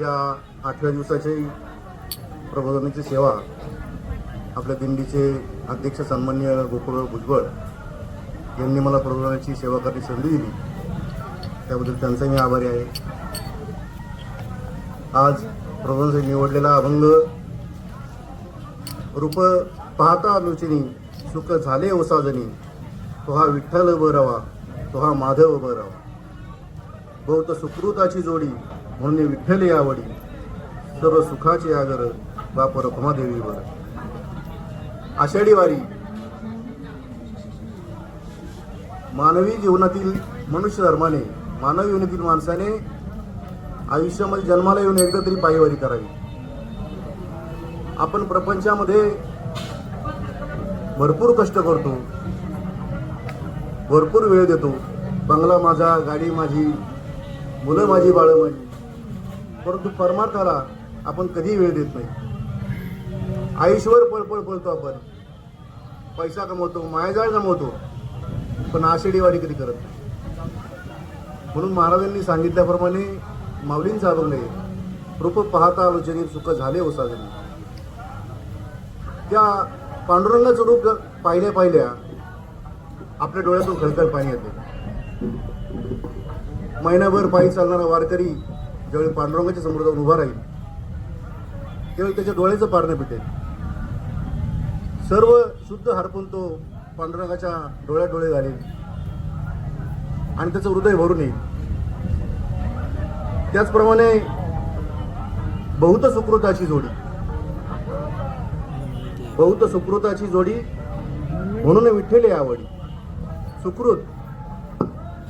या आठव्या दिवसाची प्रबोधनाची सेवा आपल्या दिंडीचे अध्यक्ष सन्मान्य गोकुळराव भुजबळ यांनी मला प्रबोधनाची सेवा करण्याची संधी दिली. त्याबद्दल त्यांचा मी आभारी आहे. आज प्रबोधनासाठी निवडलेला अभंग रूप पाहता आलोचनी सुख झाले ओसाजनी. तो हा विठ्ठल बरावा तो हा माधव बरावा बहुत सुकृताची जोडी म्हणून विठ्ठल आवडी. सर्व सुखाची आगर बाप रखमादेवीवर आषाढी वारी. मानवी जीवनातील मनुष्य धर्माने मानवी जीवनातील माणसाने आयुष्यामध्ये जन्माला येऊन एकदा तरी पायवारी करावी. आपण प्रपंचामध्ये भरपूर कष्ट करतो. भरपूर वेळ देतो. बंगला माझा गाडी माझी मुलं माझी बाळं माझी. परंतु परमार्थाला आपण कधी वेळ देत नाही. आयुष्यभर पळपळ पळतो आपण. पैसा कमवतो मायाजाळ जमवतो. पण आषाढी वारी कधी करत नाही. म्हणून महाराजांनी सांगितल्याप्रमाणे माऊलींचा अभंग आहे रूप पाहता आलोचनी सुख झाले हो साजरी त्या पांडुरंगाचं रूप पाहिल्या पाहिल्या आपल्या डोळ्यातून खळखळ पाणी येते. महिनाभर पायी चालणारा वारकरी ज्यावेळी पांडुरंगाच्या समोर जाऊन उभा राहील त्यावेळी त्याच्या डोळ्याचं पारणं पिटेल. सर्व शुद्ध हरपून तो पांडुरंगाच्या डोळ्यात डोळे घालेल आणि त्याचं हृदय भरून येईल. त्याचप्रमाणे बहुत सुकृताची जोडी. बहुत सुकृताची जोडी म्हणून विठ्ठले आवडी सुकृत.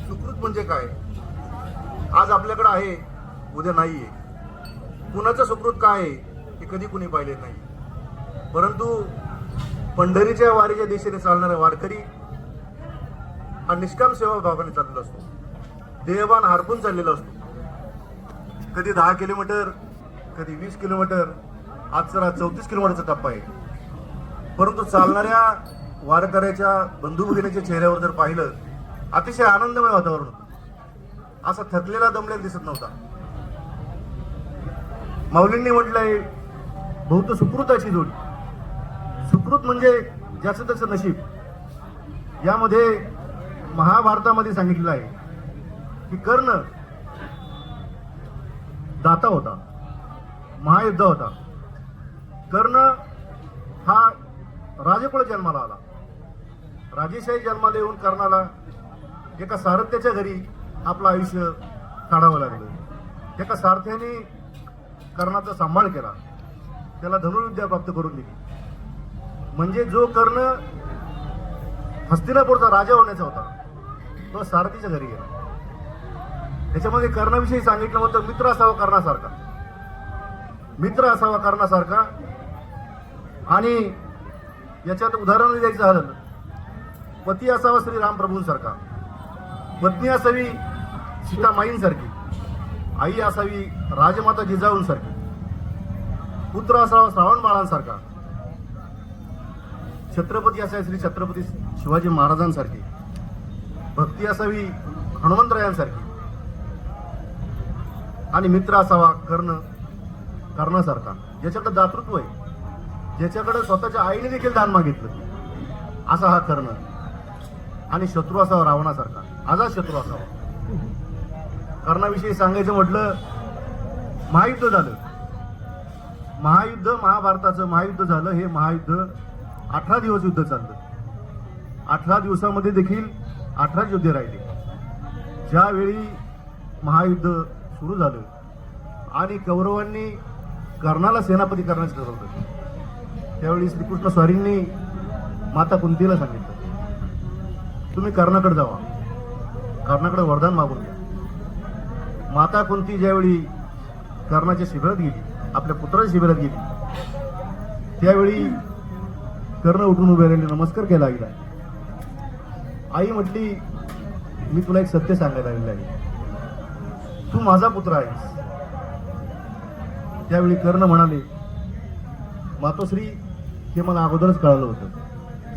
सुकृत म्हणजे काय? आज आपल्याकडे आहे उद्या नाही आहे कुणाचं सुकृत काय आहे हे कधी कुणी पाहिले नाही. परंतु पंढरीच्या वारीच्या दिशेने चालणारा वारकरी हा निष्काम सेवा भावाने चाललेला असतो. देहभान हरपून चाललेला असतो. कधी दहा किलोमीटर कधी वीस किलोमीटर आजचा चौतीस किलोमीटरचा टप्पा आहे. परंतु चालणाऱ्या वारकऱ्याच्या बंधू भगिनीच्या चेहऱ्यावर जर पाहिलं अतिशय आनंदमय वातावरण होतं. असा थकलेला दमलेला दिसत नव्हता. माऊलींनी म्हटलंय बहुत सुकृताची जोडी. सुकृत म्हणजे ज्याचं त्याचं नशीब. यामध्ये महाभारतामध्ये सांगितलेलं आहे की कर्ण दाता होता महायुद्ध होता. कर्ण हा राजकुळ जन्माला आला. राजेशाही जन्माला येऊन कर्णाला एका सारथ्याच्या घरी आपलं आयुष्य काढावं लागलं. एका सारथ्याने कर्णाचा सांभाळ केला. त्याला धनुर्विद्या प्राप्त करून दिली. म्हणजे जो कर्ण हस्तिनापूरचा राजा होण्याचा होता तो सारथीच्या घरी गेला. त्याच्यामध्ये कर्णाविषयी सांगितलं होतं मित्र असावा कर्णासारखा. मित्र असावा कर्णासारखा. आणि याच्यात उदाहरण द्यायचं झालं पती असावा श्री रामप्रभूंसारखा पत्नी असावी सीतामाईंसारखी आई असावी राजमाता जिजाऊंसारखी पुत्र असावा श्रावण बाळांसारखा छत्रपती असावी श्री छत्रपती शिवाजी महाराजांसारखी भक्ती असावी हनुमंतरायांसारखी आणि मित्र असावा कर्ण कर्णासारखा ज्याच्याकडे दातृत्व आहे ज्याच्याकडे स्वतःच्या आईने देखील दान मागितलं असा हा कर्ण. आणि शत्रू असावा रावणासारखा. आझाद शत्रू असावा. कर्णाविषयी सांगायचं म्हटलं महायुद्ध झालं. महायुद्ध महाभारताचं महायुद्ध झालं हे महायुद्ध अठरा दिवस युद्ध चाललं. अठरा दिवसामध्ये देखील अठरा युद्धे राहिले. ज्यावेळी महायुद्ध सुरू झालं आणि कौरवांनी कर्णाला सेनापती करण्याचं ठरवलं. त्यावेळी श्रीकृष्ण स्वारींनी माता कुंतीला सांगितलं. तुम्ही कर्णाकडे जावा. कर्णाकडे वरदान मागून घ्या. माता कुंती ज्यावेळी कर्णाच्या शिबिरात गेली आपल्या पुत्राच्या शिबिरात गेली त्यावेळी कर्ण उठून उभे राहिले नमस्कार केला गेला. आई म्हटली मी तुला एक सत्य सांगायला आलेलं आहे. तू माझा पुत्र आहेस. त्यावेळी कर्ण म्हणाले मातोश्री हे मला अगोदरच कळालं होतं.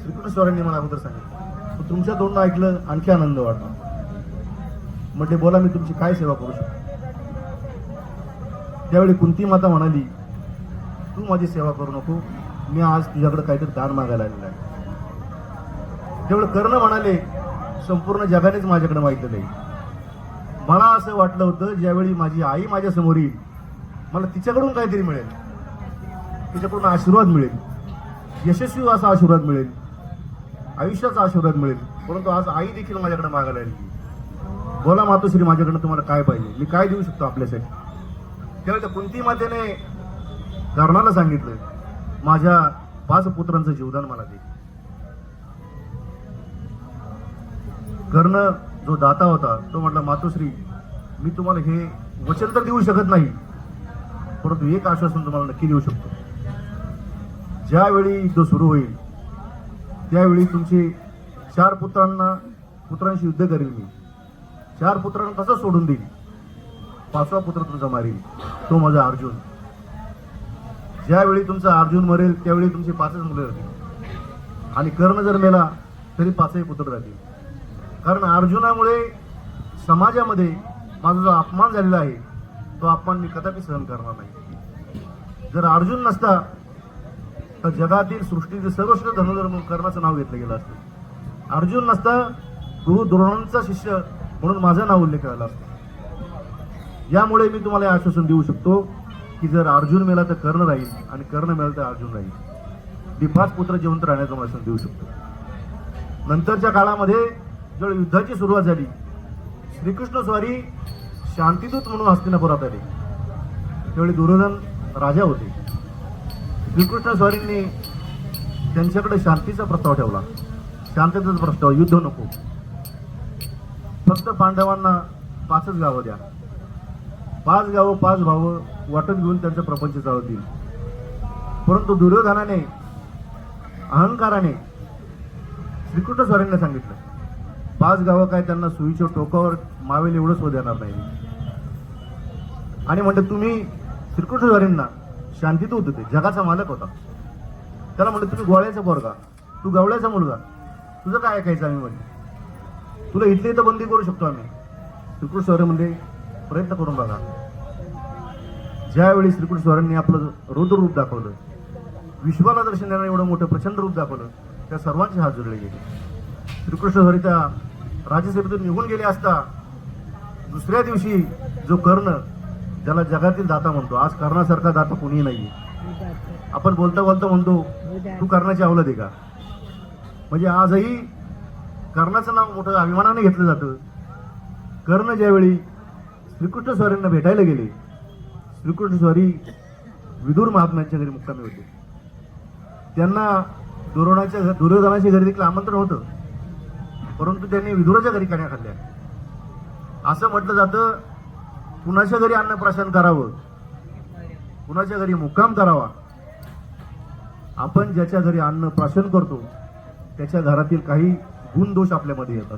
श्रीकृष्ण स्वरांनी मला अगोदर सांगितलं. तुमच्या तोंडनं ऐकलं आणखी आनंद वाटला म्हणजे बोला मी तुमची काय सेवा करू शकतो? त्यावेळी कुंती माता म्हणाली तू माझी सेवा करू नको. मी आज तुझ्याकडे काहीतरी दान मागायला आलेला आहे. त्यावेळी कर्ण म्हणाले संपूर्ण जगानेच माझ्याकडे मागितलं नाही मला असं वाटलं होतं ज्यावेळी माझी आई माझ्यासमोर येईल मला तिच्याकडून काहीतरी मिळेल. तिच्याकडून आशीर्वाद मिळेल. यशस्वी असा आशीर्वाद मिळेल. आयुष्याचा आशीर्वाद मिळेल? परंतु आज आई देखील माझ्याकडे मागायला आली. बोला मातोश्री माझ्याकडनं तुम्हाला काय पाहिजे? मी काय देऊ शकतो आपल्यासाठी? त्यावेळी त्या कुंती मातेने कर्णाला सांगितलं माझ्या पाच पुत्रांचं जीवदान मला दे. कर्ण जो दाता होता तो म्हटला मातोश्री मी तुम्हाला हे वचन तर देऊ शकत नाही परंतु एक आश्वासन तुम्हाला नक्की देऊ शकतो. ज्यावेळी युद्ध सुरू होईल त्यावेळी तुमचे चार पुत्रांना पुत्रांशी युद्ध करेल मी. चार पुत्रांना तसंच सोडून देईल पाचवा पुत्र तुमचा मारील तो माझा अर्जुन. ज्यावेळी तुमचा अर्जुन मरेल त्यावेळी तुमचे पाचच मुलं राहतील. आणि कर्ण जर मेला तरी पाचही पुत्र राहतील. कारण अर्जुनामुळे समाजामध्ये माझा जो अपमान झालेला आहे तो अपमान मी कदापि सहन करणार नाही. जर अर्जुन नसता तर जगातील सृष्टीचे सर्वश्रेष्ठ धनुधर म्हणून कर्णाचं नाव घेतलं गेलं असतं. अर्जुन नसता गुरु द्रोणांचा शिष्य म्हणून माझं नाव उल्लेख केला असतो. यामुळे मी तुम्हाला आश्वासन देऊ शकतो की जर अर्जुन मेला तर कर्ण राहील आणि कर्ण मेला तर अर्जुन राहील. मी पुत्र जिवंत राहण्याचं आश्वासन देऊ शकतो. नंतरच्या काळामध्ये ज्यावेळी युद्धाची सुरुवात झाली श्रीकृष्ण स्वारी शांतिदूत म्हणून हस्तिनापुरात आले. त्यावेळी दुर्योधन राजा होते. श्रीकृष्ण स्वारींनी त्यांच्याकडे शांतीचा प्रस्ताव ठेवला. शांततेचा प्रस्ताव युद्ध नको. फक्त पांडवांना पाचच गावं द्या. पाच गावं पाच भावं वाटत घेऊन त्यांचा प्रपंच चालवतील परंतु दुर्योधनाने अहंकाराने श्रीकृष्ण स्वारींना सांगितलं पाच गावं काय त्यांना सुईच्या टोकावर मावेल एवढंच हो देणार नाही. आणि म्हणते तुम्ही श्रीकृष्ण स्वारींना शांतीत होतं ते. जगाचा मालक होता. त्याला म्हणलं तुम्ही गोळ्याचा पोरगा तू गवळ्याचा मुलगा. तुझं काय ऐकायचं आम्ही म्हणजे तुला इथले इथं बंदी करू शकतो आम्ही. श्रीकृष्ण स्वारी म्हणजे प्रयत्न करून बघा. ज्यावेळी श्रीकृष्ण स्वारांनी आपलं रुद्र रूप दाखवलं विश्वाला दर्शन देणारं एवढं मोठं प्रचंड रूप दाखवलं त्या सर्वांचे हात जोडले गेले. श्रीकृष्ण स्वारी त्या राज्यसभेतून निघून गेले असता दुसऱ्या दिवशी जो कर्ण ज्याला जगातील दाता म्हणतो. आज कर्णासारखा दाता कोणी नाही आपण बोलता बोलता म्हणतो तू कर्णाची अवलद आहे का? म्हणजे आजही कर्णाचं नाव मोठं अभिमानाने घेतलं जातं. कर्ण ज्यावेळी श्रीकृष्ण स्वारींना भेटायला गेले श्रीकृष्ण स्वारी विदूर महात्म्यांच्या घरी मुक्कामी होते. त्यांना दुरोणाच्या दुर्योधनाच्या घरी देखील आमंत्रण होतं. परंतु त्यांनी विदुराच्या घरी कण्या खाल्ल्या. असं म्हटलं जातं कुणाच्या घरी अन्नप्राशन करावं? कुणाच्या घरी मुक्काम करावा? आपण ज्याच्या घरी अन्न प्राशन करतो त्याच्या घरातील काही गुण दोष आपल्यामध्ये येतात.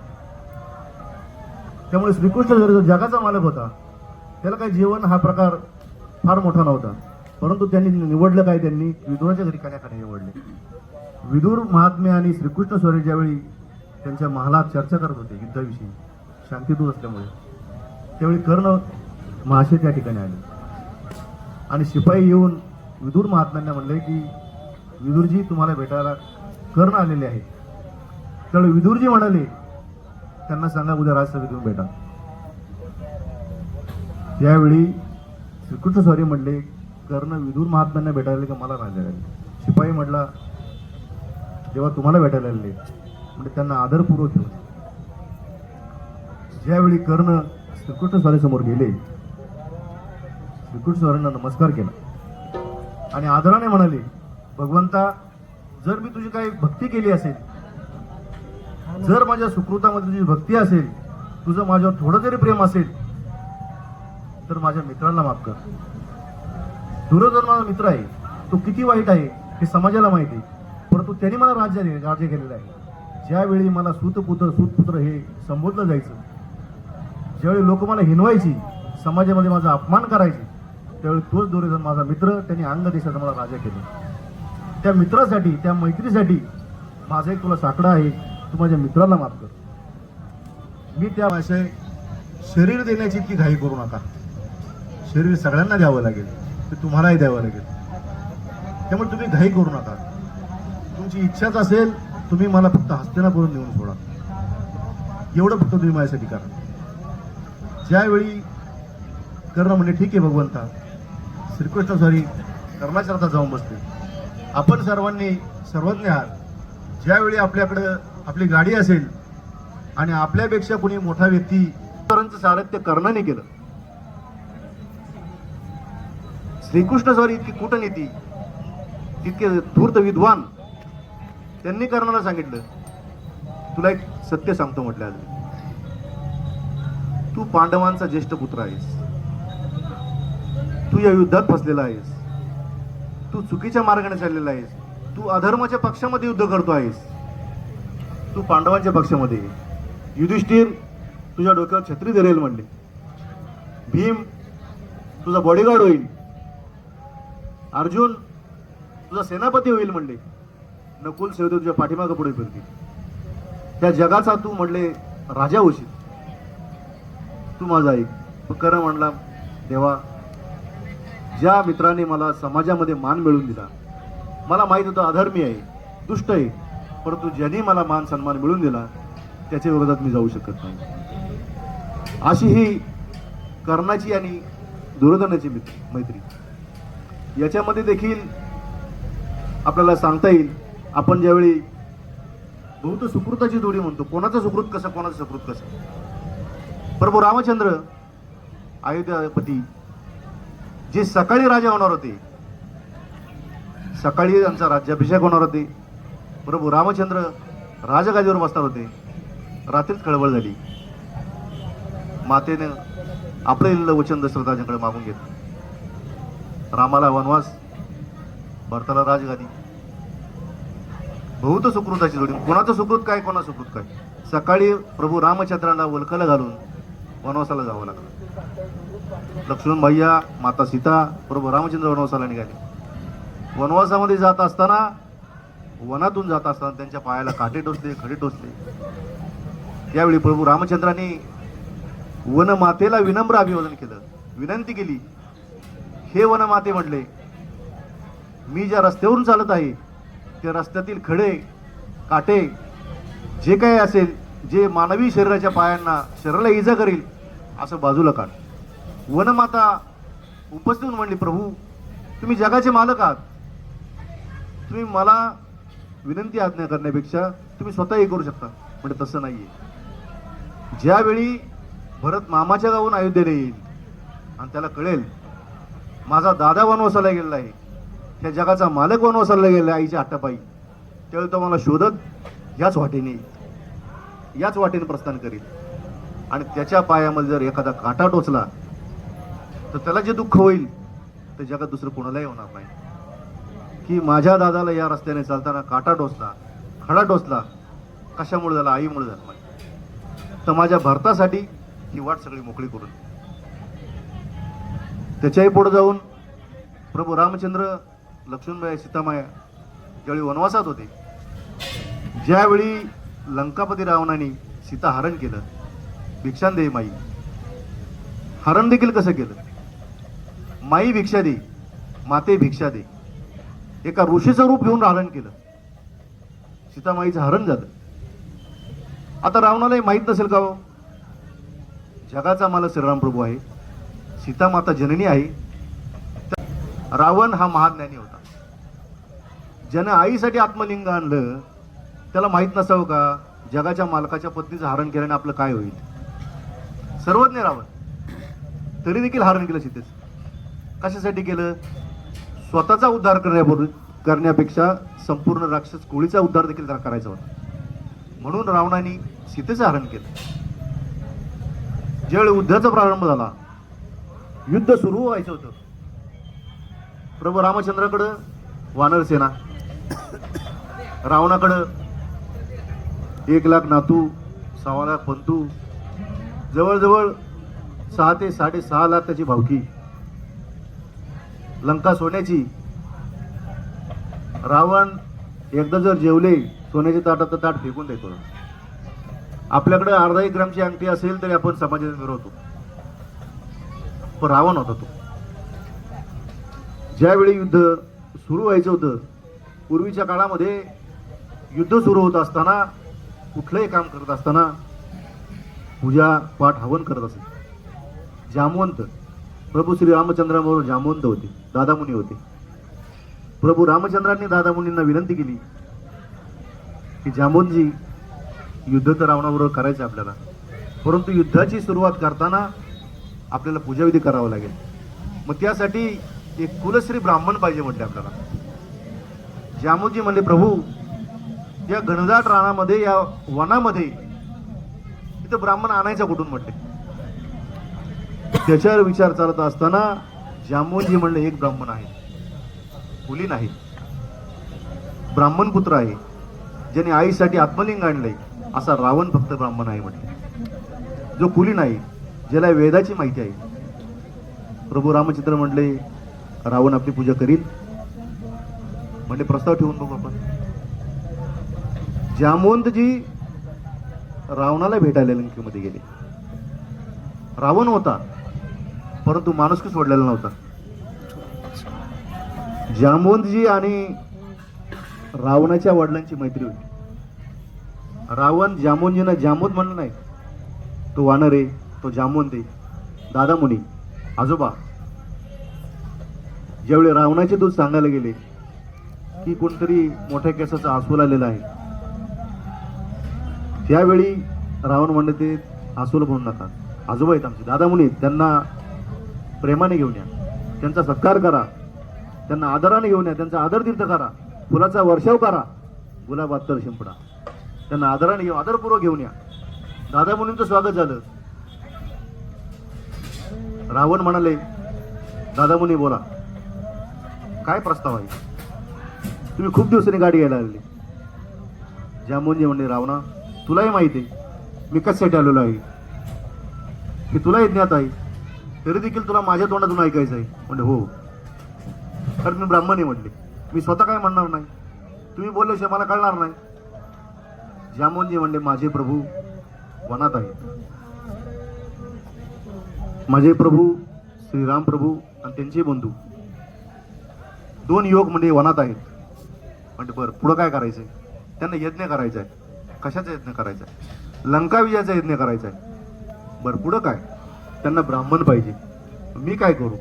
त्यामुळे श्रीकृष्ण जर जो जगाचा मालक होता त्याला काही जीवन हा प्रकार फार मोठा नव्हता. परंतु त्यांनी निवडलं काय त्यांनी? विदुराच्या घरी खाण्याखाणे निवडले. विदुर महात्मे आणि श्रीकृष्ण स्वरे ज्यावेळी त्यांच्या महालात चर्चा करत होते युद्धाविषयी शांतीदूत असल्यामुळे त्यावेळी कर्ण मासे त्या ठिकाणी आले. आणि शिपाई येऊन विदूर महात्म्यांना म्हणले की विदूरजी तुम्हाला भेटायला कर्ण आलेले आहे त्यावेळी विदूरजी म्हणाले त्यांना सांगा उद्या राजसभेत येऊन भेटा. त्यावेळी श्रीकृष्ण स्वारी म्हणले कर्ण विदूर महात्म्यांना भेटायला का मला नाही? शिपाई म्हटला जेव्हा तुम्हाला भेटायला आले म्हणजे त्यांना आदरपूर्वक घेऊन ज्यावेळी कर्ण श्रीकृष्ण स्वारीसमोर गेले श्रीकृष्ण सरांना नमस्कार केला. आणि आदराने म्हणाले भगवंता जर मी तुझी काही भक्ती केली असेल जर माझ्या सुकृतामध्ये तुझी भक्ती असेल तुझं माझ्यावर थोडं जरी प्रेम असेल तर माझ्या मित्राला माफ कर. दुर्योधन माझा मित्र आहे तो किती वाईट आहे हे समाजाला माहिती आहे परंतु त्यांनी मला राज्य दिले राज्य केलेलं आहे. ज्यावेळी मला सूतपुत्र सुतपुत्र हे संबोधलं जायचं ज्यावेळी लोक मला हिनवायची समाजामध्ये माझा अपमान करायचे त्यावेळी तोच दुर्योधन माझा मित्र त्यांनी अंग देशाचा मला राजा केलं. त्या मित्रासाठी त्या मैत्रीसाठी माझा एक तुला साकडा आहे तू माझ्या मित्राला माफ कर. मी त्या भाषे शरीर देण्याची इतकी घाई करू नका. शरीर सगळ्यांना द्यावं लागेल ते तुम्हालाही द्यावं लागेल. त्यामुळे तुम्ही घाई करू नका. तुमची इच्छाच असेल तुम्ही मला फक्त हस्तेला करून देऊन सोडा. एवढं फक्त तुम्ही माझ्यासाठी करा. ज्यावेळी कर्ण म्हणजे ठीक आहे भगवंता. श्रीकृष्ण सॉरी कर्माचरता जाऊन बसते आपण सर्वांनी सर्वज्ञ आहात. ज्यावेळी आपल्याकडं आपली गाडी असेल आणि आपल्यापेक्षा कुणी मोठा व्यक्ती इतरांचं सारथ्य कर्णाने केलं. श्रीकृष्ण सॉरी इतकी कूटनीती तितके धूर्त विद्वान त्यांनी कर्णाला सांगितलं. तुला एक सत्य सांगतो म्हटलं तू पांडवांचा ज्येष्ठ पुत्र आहेस. तू या युद्धात फसलेला आहेस. तू चुकीच्या मार्गाने चाललेला आहेस. तू अधर्माच्या पक्षामध्ये युद्ध करतो आहेस. तू पांडवांच्या पक्षामध्ये युधिष्ठिर तुझ्या डोक्यावर छत्री धरेल म्हणले. भीम तुझा बॉडीगार्ड होईल. अर्जुन तुझा सेनापती होईल म्हणले. नकुल सेवते तुझ्या पाठीमागं पुढे फिरतील. त्या जगाचा तू म्हणले राजा होशील. तू माझा ऐक करण म्हणला देवा ज्या मित्राने मला समाजामध्ये मान मिळवून दिला मला माहीत होतं अधर्मी आहे दुष्ट आहे परंतु ज्यांनी मला मान सन्मान मिळवून दिला त्याच्या विरोधात मी जाऊ शकत नाही. अशी ही कर्णाची आणि दुर्योधनाची मित्र मैत्री. याच्यामध्ये देखील आपल्याला सांगता येईल आपण ज्यावेळी बहुत सुकृताची जोडी म्हणतो कोणाचं सुकृत कसं कोणाचं सुकृत कसं? प्रभू रामचंद्र अयोध्यापती जी सकाळी राजा होणार होते सकाळी त्यांचा राज्याभिषेक होणार होते. प्रभू रामचंद्र राजगादीवर बसणार होते. रात्रीच खळबळ झाली. मातेनं आपलं इल्लं वचन दशरथाच्याकडे मागून घेतलं. रामाला वनवास भरताला राजगादी. बहुत सुकृताची जोडी. कोणाचं सुकृत काय कोणाचं सुकृत काय? सकाळी प्रभू रामचंद्रांना वलखलं घालून वनवासाला जावं लागलं. लक्ष्मण भैया माता सीता प्रभू रामचंद्र वनवासाला निघाले. वनवासामध्ये जात असताना वनातून जात असताना त्यांच्या पायाला काटे टोचले खडे टोचले. त्यावेळी प्रभू रामचंद्राने वनमातेला विनम्र अभिवादन केलं. विनंती केली हे वनमाते म्हटले मी ज्या रस्त्यावरून चालत आहे त्या रस्त्यातील खडे काटे जे काही असेल जे मानवी शरीराच्या पायांना शरीराला इजा करेल असं बाजूला काढ. वनमाता उपस्थित होऊन म्हणली प्रभू तुम्ही जगाचे मालक आहात. तुम्ही मला विनंती आज्ञा करण्यापेक्षा तुम्ही स्वतःही करू शकता. म्हणजे तसं नाही आहे ज्यावेळी भरत मामाच्या गावून अयोध्येला येईल आणि त्याला कळेल माझा दादा वनवासाला गेलेला आहे. ह्या जगाचा मालक वनवासाला गेलेला आहे आईच्या आट्टापाई त्यावेळी तो मला शोधत याच वाटेने येईल. याच वाटेने प्रस्थान करील आणि त्याच्या पायामध्ये जर एखादा काटा टोचला तर त्याला जे दुःख होईल ते जगात दुसरं कोणालाही होणार नाही. की माझ्या दादाला या रस्त्याने चालताना काटा टोचला खडा टोचला कशामुळे झाला आईमुळे झाला नाही. तर माझ्या भारतासाठी ही वाट सगळी मोकळी करून. त्याच्याही पुढे जाऊन प्रभू रामचंद्र लक्ष्मणबाई सीतामाया ज्यावेळी वनवासात होते ज्यावेळी लंकापती रावणाने सीता हरण केलं. भिक्षान दे माई. हरण देखील कसं केलं? माई भिक्षा दे माते भिक्षा दे. एका ऋषीचं रूप घेऊन हरण केलं. सीतामाईचं हरण झालं. आता रावणालाही माहीत नसेल का हो? जगाचा मला श्रीराम प्रभू आहे. सीतामाता जननी आहे. रावण हा महाज्ञानी होता. ज्यानं आईसाठी आत्मलिंग आणलं त्याला माहीत नसावं का? जगाच्या मालकाच्या पत्नीचं हरण केल्याने आपलं काय होईल? सर्वज्ञ रावण तरी देखील हरण केलं सीतेच कशासाठी केलं? स्वतःचा उद्धार करण्यापूर्वी करण्यापेक्षा संपूर्ण राक्षस कोळीचा उद्धार देखील करायचा होता. म्हणून रावणाने सीतेचं हरण केलं. ज्यावेळी युद्धाचा प्रारंभ झाला युद्ध सुरू व्हायचं होतं. प्रभू रामचंद्राकडं वानर सेना रावणाकडं एक लाख नातू सव्वा लाख पंतू जवळजवळ सहा ते साडेसहा लाख त्याची भावकी. लंका सोन्याची. रावण एकदा जर जेवले सोन्याच्या ताटात तर ताट फेकून देतो आपल्याकडे अर्धा एक ग्रामची अंगठी असेल तरी आपण समाजात मिरवतो पण रावण होता तो. ज्यावेळी युद्ध सुरू व्हायचं होतं पूर्वीच्या काळामध्ये युद्ध सुरू होत असताना कुठलंही काम करत असताना पूजा पाठ हवन करत असे. जामवंत प्रभू श्री रामचंद्राबरोबर जामवंत होते दादामुनी होते. प्रभू रामचंद्रांनी दादामुनींना विनंती केली की जामवंतजी युद्ध तर रावणाबरोबर करायचं आहे आपल्याला. परंतु युद्धाची सुरुवात करताना आपल्याला पूजाविधी करावा लागेल. मग त्यासाठी एक कुलश्री ब्राह्मण पाहिजे म्हटले आपल्याला. जामोजी म्हणले प्रभू या घनदाट रानामध्ये या वनामध्ये इथं ब्राह्मण आणायचा कुठून म्हटले? त्याच्यावर विचार चालत असताना जामोजी म्हणले एक ब्राह्मण आहे. मुली नाही ब्राह्मण पुत्र आहे. ज्याने आईसाठी आत्मलिंग आणले असा रावण फक्त ब्राह्मण आहे म्हटले. जो कुली नाही ज्याला वेदाची माहिती आहे. प्रभू रामचंद्र म्हणले रावण आपली पूजा करील. म्हणजे प्रस्ताव ठेवून बघू आपण. जामवंतजी रावणाला भेटायला लंकेमध्ये गेले. रावण होता परंतु माणुसकी सोडलेला नव्हता. जामवंतजी आणि रावणाच्या वडिलांची मैत्री होती. रावण जामवंतजींना जामवंत म्हणलं नाही. तो वानर आहे तो जामवंत आहे. दादा मुनी आजोबा. ज्यावेळी रावणाचे दूध सांगायला गेले की कोणतरी मोठ्या केसाचा आसूल आलेला आहे त्यावेळी रावण म्हणले ते आसूल म्हणू नका. आजोबा आहेत आमचे दादा मुनी त्यांना प्रेमाने घेऊन या. त्यांचा सत्कार करा. त्यांना आदराने घेऊन या. त्यांचा आदर तीर्थ करा. फुलाचा वर्षाव करा. गुलाबात शिंपडा. त्यांना आदराने घेऊ आदरपूर्वक घेऊन या. दादा मुनींचं स्वागत झालं. रावण म्हणाले दादा मुनी बोला. काय प्रस्ताव आहे? तुम्ही खूप दिवसांनी गाडी घ्यायला लागली. जामोनजी म्हणले रावणा तुलाही माहिती आहे. मी कशासाठी आलेलो आहे? की तुलाही ज्ञात आहे. तरी देखील तुला माझ्या तोंडातून ऐकायचं आहे. म्हणजे हो. कारण मी ब्राह्मण आहे म्हटले. मी स्वतः काय म्हणणार नाही? तुम्ही बोलल्याशिवाय मला कळणार नाही. जामोनजी म्हणले माझे प्रभू वनात आहेत. माझे प्रभू श्रीराम प्रभू आणि त्यांचे बंधू. दोन युवक म्हणजे वनात आहेत. म्हणजे बरं पुढं काय करायचं आहे त्यांना यज्ञ करायचा आहे. कशाचा यज्ञ करायचा आहे? लंका विजयाचा यज्ञ करायचा आहे. बरं पुढं काय? त्यांना ब्राह्मण पाहिजे. मी काय करू?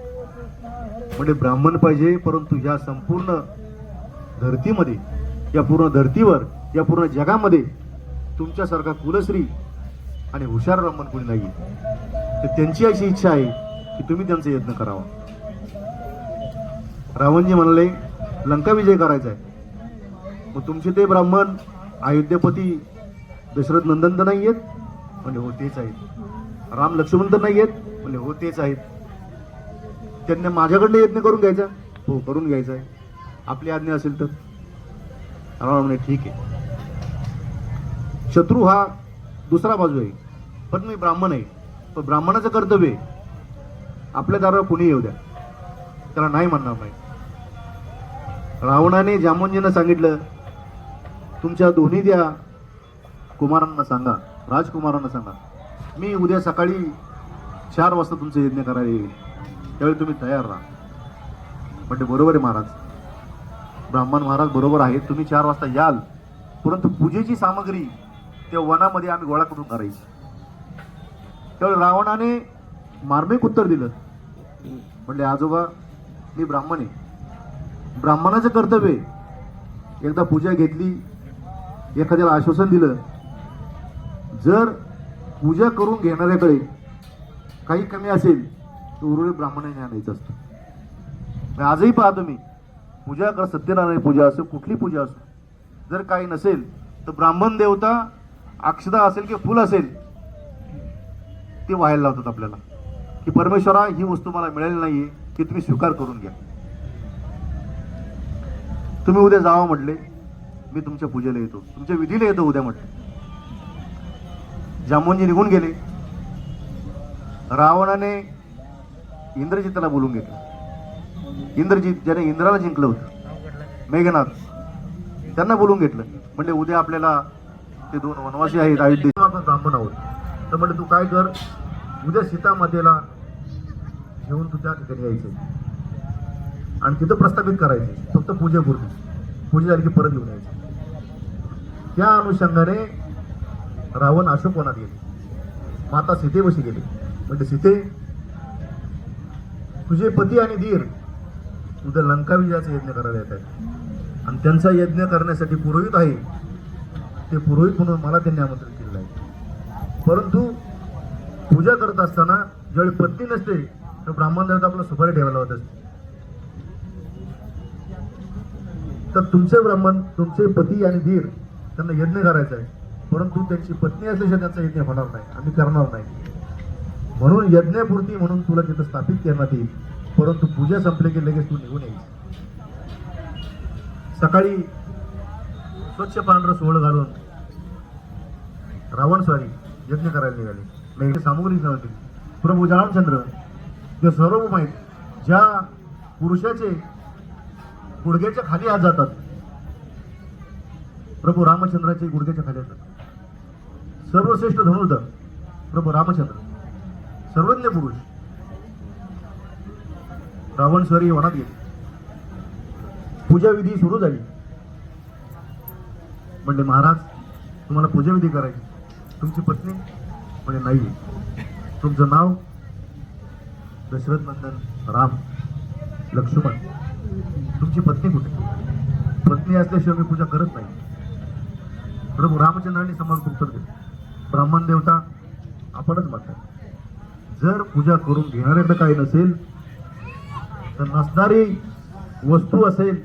म्हणजे ब्राह्मण पाहिजे परंतु या संपूर्ण धरतीमध्ये या पूर्ण धरतीवर या पूर्ण जगामध्ये तुमच्यासारखा कुलश्री आणि हुशार ब्राह्मण कोणी नाही तर त्यांची अशी इच्छा आहे की तुम्ही त्यांचा यत्न करावा. रावणजी म्हणाले लंका विजय करायचा आहे. मग तुमचे ते ब्राह्मण अयोध्यपती दशरथ नंदन तर नाही आहेत म्हणजे हो तेच आहेत. राम लक्ष्मण तर नाही आहेत म्हणजे हो तेच आहेत. त्यांना माझ्याकडनं यत्न करून घ्यायचा? हो करून घ्यायचा आहे. आपली आज्ञा असेल तर. रावण म्हणे ठीक आहे. शत्रू हा दुसरा बाजू आहे पण मी ब्राह्मण आहे. पण ब्राह्मणाचं कर्तव्य आहे. आपल्या दारावर कुणी येऊ द्या? त्याला नाही म्हणणार नाही रावणाने जामोनजींना सांगितलं तुमच्या दोन्ही द्या. कुमारांना सांगा. राजकुमारांना सांगा. मी उद्या सकाळी चार वाजता तुमचं यज्ञ करायला येईल. त्यावेळी तुम्ही तयार राहा. म्हणजे बरोबर आहे महाराज. ब्राह्मण महाराज बरोबर आहेत. तुम्ही चार वाजता याल. परंतु पूजेची सामग्री त्या वनामध्ये आम्ही गोळा करून करायची. त्यावेळी रावणाने मार्मिक उत्तर दिलं. म्हणले आजोबा मी ब्राह्मण आहे. ब्राह्मणाचं कर्तव्य एकदा पूजा घेतली एखाद्याला आश्वासन दिलं जर पूजा करून घेणाऱ्याकडे काही कमी असेल तर उर्वरित ब्राह्मणाने आणायचं असतं. आजही पाहतो तुम्ही पूजा कर सत्यनारायण पूजा असो कुठली पूजा असो जर काही नसेल तर ब्राह्मण देवता अक्षता असेल किंवा फुल असेल ते व्हायला लावतात आपल्याला. की परमेश्वरा ही वस्तू मला मिळाली नाहीये ती तुम्ही स्वीकार करून घ्या. तुम्ही उद्या जावा म्हटले मी तुमच्या पूजेला येतो. तुमच्या विधीला येतो उद्या म्हटले. जामोनजी निघून गेले. रावणाने इंद्रजिताला बोलून घेतलं. इंद्रजित ज्याने इंद्राला जिंकलं होतं मेघनाथ त्यांना बोलून घेतलं. म्हणजे उद्या आपल्याला ते दोन वनवासी आहेत अयोध्ये. आपण ब्राह्मण आहोत. तर म्हणजे तू काय कर? उद्या सीतामातेला घेऊन तू त्या ठिकाणी यायचं. आणि तिथं प्रस्थापित करायचं. फक्त पूजेपुरती. पूजा झाली की परत येऊन यायचे. त्या अनुषंगाने रावण अशोकवनात गेले. माता सीतेपाशी गेले. म्हणजे सीते तुझे पती आणि धीर उद्या लंका विजयाचा यज्ञ करायला येत आहेत. आणि त्यांचा यज्ञ करण्यासाठी पुरोहित आहे. ते पुरोहित म्हणून मला त्यांनी आमंत्रित केलेलं आहे. परंतु पूजा करत असताना ज्यावेळी पत्नी नसते तर ब्राह्मण देवता आपला सुपारी ठेवायला होत असते. तर तुमचे ब्राह्मण तुमचे पती आणि धीर त्यांना यज्ञ करायचा आहे. परंतु त्यांची पत्नी असल्याशिवाय त्यांचा यज्ञ होणार नाही. आम्ही करणार नाही. म्हणून यज्ञपूर्ती म्हणून तुला तिथं स्थापित करण्यात येईल. परंतु पूजा संपली की लगेच तू निघून येईल सकाळी स्वच्छ पांढरं सोहळ घालून रावण स्वारी यज्ञ करायला निघाले. मेघे सामुग्री नव्हती प्रभू रामचंद्र जे सर्व माहीत ज्या पुरुषाचे गुडघ्याच्या खाली हात जातात प्रभू रामचंद्राचे गुडघ्याच्या खाली हात सर्वश्रेष्ठ धनुर्धर प्रभू रामचंद्र. सर्वज्ञ पुरुष. रावण स्वारी वनात गेले. पूजाविधी सुरू झाली. म्हणजे महाराज तुम्हाला पूजाविधी करायची. तुमची पत्नी म्हणजे नाही तुमचं नाव दशरथ नंदन राम लक्ष्मण. तुमची पत्नी कुठे? पत्नी असल्याशिवाय मी पूजा करत नाही रामचंद्रांनी समाज उत्तर दिलं. ब्राह्मण देवता आपणच म्हणतात जर पूजा करून घेणाऱ्याकडे काही नसेल तर नसणारी वस्तू असेल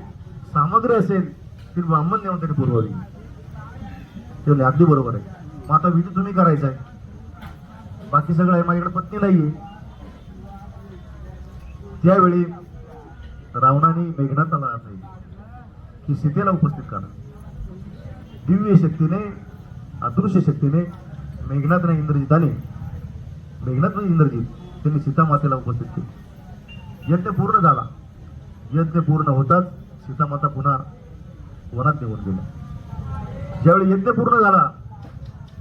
सामग्री असेल ती ब्राह्मण देवतेने पुरवावी. ते अगदी बरोबर आहे. मग आता विधी तुम्ही करायचा आहे. बाकी सगळं आहे माझ्याकडे पत्नी नाहीये. त्यावेळी रावणाने मेघनाथाला नाही की सीतेला उपस्थित करा. दिव्य शक्तीने अदृश्य शक्तीने मेघनाथने इंद्रजिताने मेघनाथ म्हणजे इंद्रजित त्यांनी सीतामातेला उपस्थित केले. यज्ञ पूर्ण झाला. यज्ञ पूर्ण होताच सीतामाता पुन्हा वनात निघून गेल्या. ज्यावेळी यज्ञ पूर्ण झाला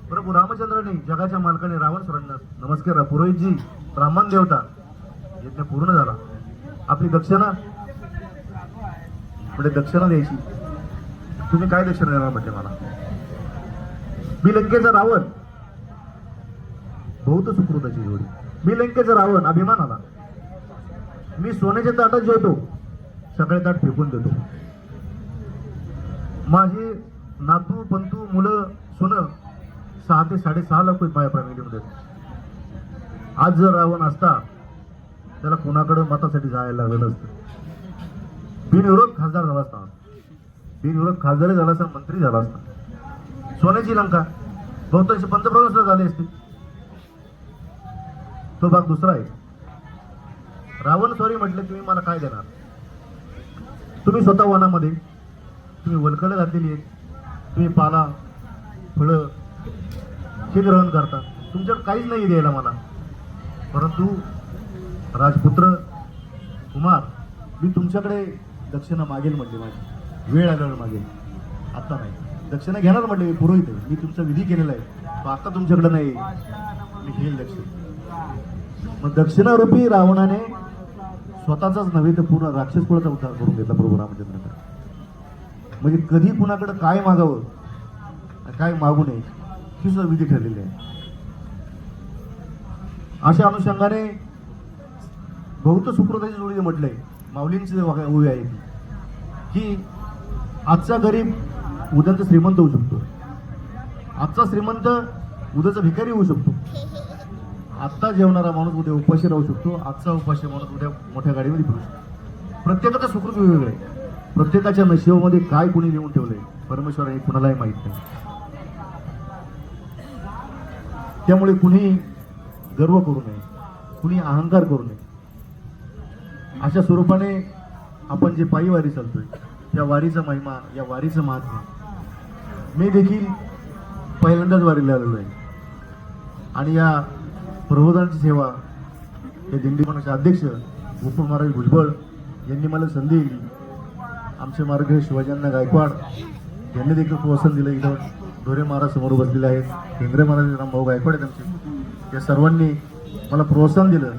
प्रभू रामचंद्राने जगाच्या मालकाने रावण सरांना नमस्कार पुरोहितजी ब्राह्मण देवता यज्ञ पूर्ण झाला. आपली दक्षिणा पुढे दक्षिणा द्यायची. तुम्ही काय दर्शन देणार म्हणजे मला मी लंकेचा रावण. बहुत सुकृताची जोडी. मी लंकेचा रावण अभिमान आला मी सोन्याच्या ताटात जेवतो. सगळे ताट फेकून देतो. माझे नातू पंतू मुलं सोनं सहा ते साडेसहा लाख रुपये माझ्या फॅमिलीमध्ये आज जर रावण असता त्याला कोणाकडं मतासाठी जायला लागलं नसतं. बिनविरोध खासदार झाला असता. बिनविरोध खासदारही झाला असता मंत्री झाला असता. सोन्याची लंका. बहुतांशी पंतप्रधान सुद्धा झाले असते. तो भाग दुसरा आहे. रावण सॉरी म्हटले तुम्ही मला काय देणार? तुम्ही स्वतः वनामध्ये तुम्ही वलकलं घातलेली आहेत. तुम्ही पाला फळं हे ग्रहण करता. तुमच्याकडे काहीच नाही द्यायला मला. परंतु राजपुत्र कुमार मी तुमच्याकडे दक्षिणा मागेल म्हटले माझी. वेळ आल्यावर मागेल आता नाही. दक्षिणा घेणार म्हटले मी पुरोहित आहे. मी तुमचा विधी केलेला आहे. तो आता तुमच्याकडे नाही. मी घेईल दक्षिणा. मग दक्षिणारूपी रावणाने स्वतःचाच नव्हे तर पूर्ण राक्षस कुळाचा उद्धार करून घेतला प्रभू रामचंद्राचा म्हणजे कधी कुणाकडे काय मागावं काय मागू नये ही सुद्धा विधी ठरलेली आहे. अशा अनुषंगाने बहुत सुकृताची जोडी म्हटलंय माऊलींची जे ओवी आहे ती की आजचा गरीब उद्याचा श्रीमंत होऊ शकतो. आजचा श्रीमंत उद्याचा भिकारी होऊ शकतो. आत्ता जेवणारा माणूस उद्या उपाशी राहू शकतो. आजचा उपाशी माणूस उद्या मोठ्या गाडीमध्ये फिरू शकतो. प्रत्येकाचं सुकृत वेगवेगळं आहे. प्रत्येकाच्या नशिबामध्ये काय कुणी लिहून ठेवलंय परमेश्वर हे कुणालाही माहीत नाही. त्यामुळे कुणी गर्व करू नये कुणी अहंकार करू नये. अशा स्वरूपाने आपण जे पायीवारी चालतोय या वारीचा महिमा या वारीचं महात्म्य मी देखील पहिल्यांदाच वारीला आलेलो आहे. आणि या प्रबोधनाची सेवा हे दिंडीपणाचे अध्यक्ष गोकुळ महाराज भुजबळ यांनी मला संधी दिली. आमचे मार्ग शिवाजींना गायकवाड यांनी देखील प्रोत्साहन दिलं इथं. धोरे महाराज समोर बसलेले आहेत. केंद्रे महाराज रामभाऊ गायकवाड आहेत आमचे. या सर्वांनी मला प्रोत्साहन दिलं.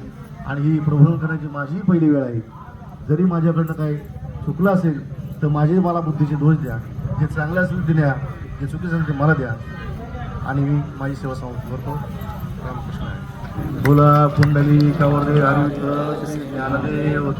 आणि ही प्रबोधन करण्याची माझी पहिली वेळ आहे. जरी माझ्याकडनं काही चुकलं असेल तर माझे मला बुद्धीचे दोष द्या जे चांगले असेल ते द्या जे चुकीचं असेल ते मला द्या. आणि मी माझी सेवा समाप्त करतो. रामकृष्ण बोला पुंडली कावडे हरिविठ्ठल श्री ज्ञानदेव